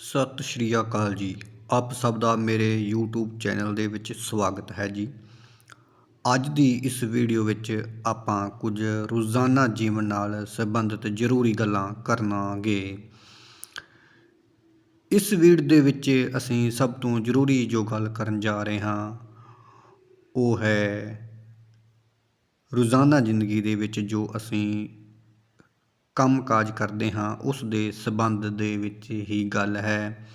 ਸਤਿ ਸ਼੍ਰੀ ਅਕਾਲ ਜੀ। ਆਪ ਸਭ ਦਾ ਮੇਰੇ YouTube ਚੈਨਲ ਦੇ ਵਿੱਚ ਸਵਾਗਤ ਹੈ ਜੀ। ਅੱਜ ਦੀ ਇਸ ਵੀਡੀਓ ਵਿੱਚ ਆਪਾਂ ਕੁਝ ਰੋਜ਼ਾਨਾ ਜੀਵਨ ਨਾਲ ਸੰਬੰਧਿਤ ਜ਼ਰੂਰੀ ਗੱਲਾਂ ਕਰਨਾਂਗੇ। ਇਸ ਵੀਡੀਓ ਦੇ ਵਿੱਚ ਅਸੀਂ ਸਭ ਤੋਂ ਜ਼ਰੂਰੀ ਜੋ ਗੱਲ ਕਰਨ ਜਾ ਰਹੇ ਹਾਂ, ਉਹ ਹੈ ਰੋਜ਼ਾਨਾ ਜ਼ਿੰਦਗੀ ਦੇ ਵਿੱਚ ਜੋ ਅਸੀਂ ਕੰਮ ਕਾਜ ਕਰਦੇ ਹਾਂ, ਉਸ ਦੇ ਸੰਬੰਧ ਦੇ ਵਿੱਚ ਹੀ ਗੱਲ ਹੈ।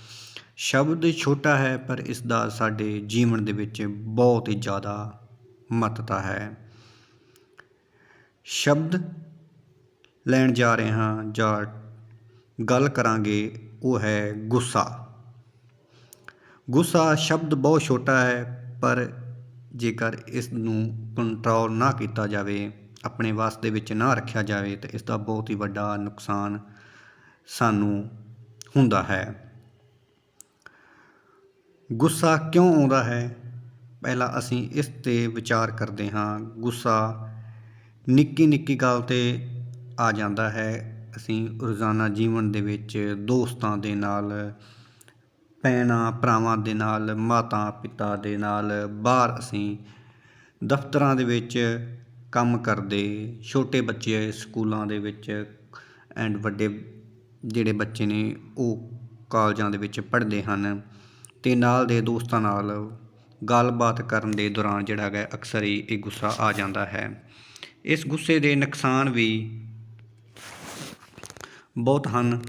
ਸ਼ਬਦ ਛੋਟਾ ਹੈ, ਪਰ ਇਸ ਦਾ ਸਾਡੇ ਜੀਵਨ ਦੇ ਵਿੱਚ ਬਹੁਤ ਹੀ ਜ਼ਿਆਦਾ ਮਹੱਤਤਾ ਹੈ। ਸ਼ਬਦ ਲੈਣ ਜਾ ਰਹੇ ਹਾਂ, ਜਾਂ ਗੱਲ ਕਰਾਂਗੇ, ਉਹ ਹੈ ਗੁੱਸਾ। ਗੁੱਸਾ ਸ਼ਬਦ ਬਹੁਤ ਛੋਟਾ ਹੈ, ਪਰ ਜੇਕਰ ਇਸ ਨੂੰ ਕੰਟਰੋਲ ਨਾ ਕੀਤਾ ਜਾਵੇ ਆਪਣੇ ਵਾਸ ਦੇ ਵਿੱਚ ਨਾ ਰੱਖਿਆ ਜਾਵੇ ਤਾਂ ਇਸ ਦਾ ਬਹੁਤ ਹੀ ਵੱਡਾ ਨੁਕਸਾਨ ਸਾਨੂੰ ਹੁੰਦਾ ਹੈ। ਗੁੱਸਾ ਕਿਉਂ ਆਉਂਦਾ ਹੈ? ਪਹਿਲਾਂ ਅਸੀਂ ਇਸ ਤੇ ਵਿਚਾਰ ਕਰਦੇ ਹਾਂ। ਗੁੱਸਾ ਨਿੱਕੀ ਨਿੱਕੀ ਗੱਲ ਤੇ ਆ ਜਾਂਦਾ ਹੈ। ਅਸੀਂ ਰੋਜ਼ਾਨਾ ਜੀਵਨ ਦੇ ਵਿੱਚ ਦੋਸਤਾਂ ਦੇ ਨਾਲ, ਭੈਣਾਂ ਭਰਾਵਾਂ ਦੇ ਨਾਲ ਮਾਤਾ ਪਿਤਾ ਦੇ ਨਾਲ ਬਾਹਰ ਅਸੀਂ ਦਫ਼ਤਰਾਂ ਦੇ ਵਿੱਚ ਕੰਮ ਕਰਦੇ ਛੋਟੇ ਬੱਚੇ ਸਕੂਲਾਂ ਦੇ ਵਿੱਚ ਐਂਡ ਵੱਡੇ ਜਿਹੜੇ ਬੱਚੇ ਨੇ ਉਹ ਕਾਲਜਾਂ ਦੇ ਵਿੱਚ ਪੜ੍ਹਦੇ ਹਨ ਅਤੇ ਨਾਲ ਦੇ ਦੋਸਤਾਂ ਨਾਲ ਗੱਲਬਾਤ ਕਰਨ ਦੇ ਦੌਰਾਨ ਜਿਹੜਾ ਹੈਗਾ ਅਕਸਰ ਹੀ ਇਹ ਗੁੱਸਾ ਆ ਜਾਂਦਾ ਹੈ। ਇਸ ਗੁੱਸੇ ਦੇ ਨੁਕਸਾਨ ਵੀ ਬਹੁਤ ਹਨ।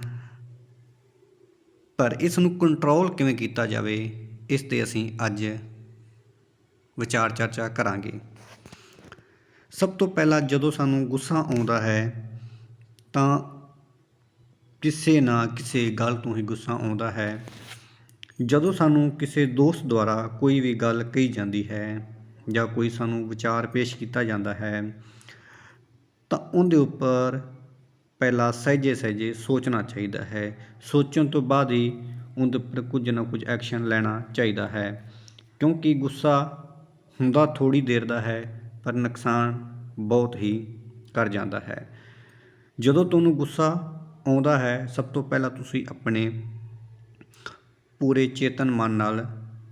ਪਰ ਇਸ ਨੂੰ ਕੰਟਰੋਲ ਕਿਵੇਂ ਕੀਤਾ ਜਾਵੇ, ਇਸ ਤੇ ਅਸੀਂ ਅੱਜ ਵਿਚਾਰ ਚਰਚਾ ਕਰਾਂਗੇ। ਸਭ ਤੋਂ ਪਹਿਲਾਂ ਜਦੋਂ ਸਾਨੂੰ ਗੁੱਸਾ ਆਉਂਦਾ ਹੈ, ਤਾਂ ਕਿਸੇ ਨਾ ਕਿਸੇ ਗੱਲ ਤੋਂ ਹੀ ਗੁੱਸਾ ਆਉਂਦਾ ਹੈ। ਜਦੋਂ ਸਾਨੂੰ ਕਿਸੇ ਦੋਸਤ ਦੁਆਰਾ ਕੋਈ ਵੀ ਗੱਲ ਕਹੀ ਜਾਂਦੀ ਹੈ ਜਾਂ ਕੋਈ ਸਾਨੂੰ ਵਿਚਾਰ ਪੇਸ਼ ਕੀਤਾ ਜਾਂਦਾ ਹੈ, ਤਾਂ ਉਹਦੇ ਉੱਪਰ ਪਹਿਲਾਂ ਸਹਿਜੇ ਸਹਿਜੇ ਸੋਚਣਾ ਚਾਹੀਦਾ ਹੈ। ਸੋਚਣ ਤੋਂ ਬਾਅਦ ਹੀ ਉਹਦੇ ਉੱਪਰ ਕੁਝ ਨਾ ਕੁਝ ਐਕਸ਼ਨ ਲੈਣਾ ਚਾਹੀਦਾ ਹੈ। ਕਿਉਂਕਿ ਗੁੱਸਾ ਹੁੰਦਾ ਥੋੜੀ ਦੇਰ ਦਾ ਹੈ ਪਰ ਨੁਕਸਾਨ ਬਹੁਤ ਹੀ ਕਰ ਜਾਂਦਾ ਹੈ। ਜਦੋਂ ਤੁਹਾਨੂੰ ਗੁੱਸਾ ਆਉਂਦਾ ਹੈ, ਸਭ ਤੋਂ ਪਹਿਲਾਂ ਤੁਸੀਂ ਆਪਣੇ ਪੂਰੇ ਚੇਤਨ ਮਨ ਨਾਲ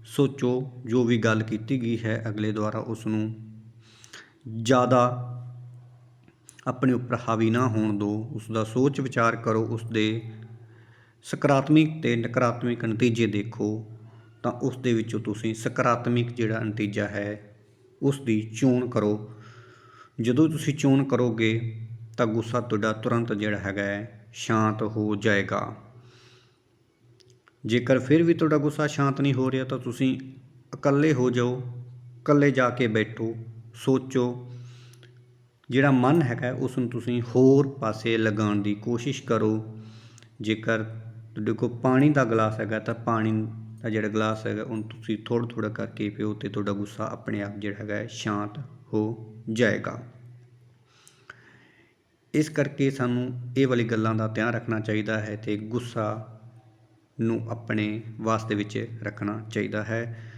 ਸੋਚੋ, ਜੋ ਵੀ ਗੱਲ ਕੀਤੀ ਗਈ ਹੈ, ਅਗਲੇ ਦੁਆਰਾ ਉਸ ਨੂੰ ਜ਼ਿਆਦਾ ਆਪਣੇ ਉੱਪਰ ਹਾਵੀ ਨਾ ਹੋਣ ਦਿਓ। ਉਸ ਦਾ ਸੋਚ ਵਿਚਾਰ ਕਰੋ ਉਸ ਦੇ ਸਕਾਰਾਤਮਕ ਤੇ ਨਕਾਰਾਤਮਕ ਨਤੀਜੇ ਦੇਖੋ, ਤਾਂ ਉਸ ਦੇ ਵਿੱਚੋਂ ਤੁਸੀਂ ਸਕਾਰਾਤਮਕ ਜਿਹੜਾ ਨਤੀਜਾ ਹੈ ਉਸ ਦੀ ਚੋਣ ਕਰੋ। ਜਦੋਂ ਤੁਸੀਂ ਚੋਣ ਕਰੋਗੇ ਤਾਂ ਗੁੱਸਾ ਤੁਹਾਡਾ ਤੁਰੰਤ ਜਿਹੜਾ ਹੈਗਾ ਹੈ ਸ਼ਾਂਤ ਹੋ ਜਾਏਗਾ। ਜੇਕਰ ਫਿਰ ਵੀ ਤੁਹਾਡਾ ਗੁੱਸਾ ਸ਼ਾਂਤ ਨਹੀਂ ਹੋ ਰਿਹਾ ਤਾਂ ਤੁਸੀਂ ਇਕੱਲੇ ਹੋ ਜਾਓ, ਇਕੱਲੇ ਜਾ ਕੇ ਬੈਠੋ, ਸੋਚੋ। ਜਿਹੜਾ ਮਨ ਹੈਗਾ ਉਸ ਨੂੰ ਤੁਸੀਂ ਹੋਰ ਪਾਸੇ ਲਗਾਉਣ ਦੀ ਕੋਸ਼ਿਸ਼ ਕਰੋ। ਜੇਕਰ ਤੁਹਾਡੇ ਕੋਲ ਪਾਣੀ ਦਾ ਗਲਾਸ ਹੈਗਾ ਤਾਂ ਪਾਣੀ ਦਾ ਜਿਹੜਾ ਗਲਾਸ ਹੈਗਾ, ਉਹਨੂੰ ਤੁਸੀਂ ਥੋੜ੍ਹਾ ਥੋੜ੍ਹਾ ਕਰਕੇ ਪੀਓ ਤੇ ਤੁਹਾਡਾ ਗੁੱਸਾ ਆਪਣੇ ਆਪ ਜਿਹੜਾ ਹੈਗਾ ਸ਼ਾਂਤ ਹੋ ਜਾਏਗਾ। ਇਸ ਕਰਕੇ ਸਾਨੂੰ ਇਹ ਵਾਲੀ ਗੱਲਾਂ ਦਾ ਧਿਆਨ ਰੱਖਣਾ ਚਾਹੀਦਾ ਹੈ ਤੇ ਗੁੱਸਾ ਨੂੰ ਆਪਣੇ ਵਾਸਤੇ ਵਿੱਚ ਰੱਖਣਾ ਚਾਹੀਦਾ ਹੈ।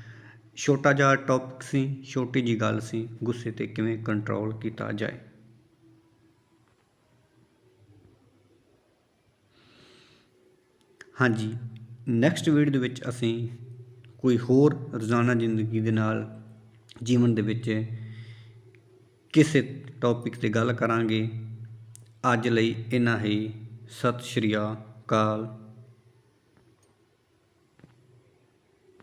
ਛੋਟਾ ਜਿਹਾ ਟੌਪਿਕ ਸੀ, ਛੋਟੀ ਜੀ ਗੱਲ ਸੀ, ਗੁੱਸੇ ਤੇ ਕਿਵੇਂ ਕੰਟਰੋਲ ਕੀਤਾ ਜਾਏ। ਹਾਂਜੀ। ਨੈਕਸਟ ਵੀਡੀਓ ਦੇ ਵਿੱਚ ਅਸੀਂ ਕੋਈ ਹੋਰ ਰੋਜ਼ਾਨਾ ਜ਼ਿੰਦਗੀ ਦੇ ਨਾਲ ਜੀਵਨ ਦੇ ਵਿੱਚ ਕਿਸੇ ਟੌਪਿਕ ਤੇ ਗੱਲ ਕਰਾਂਗੇ। ਅੱਜ ਲਈ ਇੰਨਾ ਹੀ। ਸਤਿ ਸ਼੍ਰੀ ਅਕਾਲ।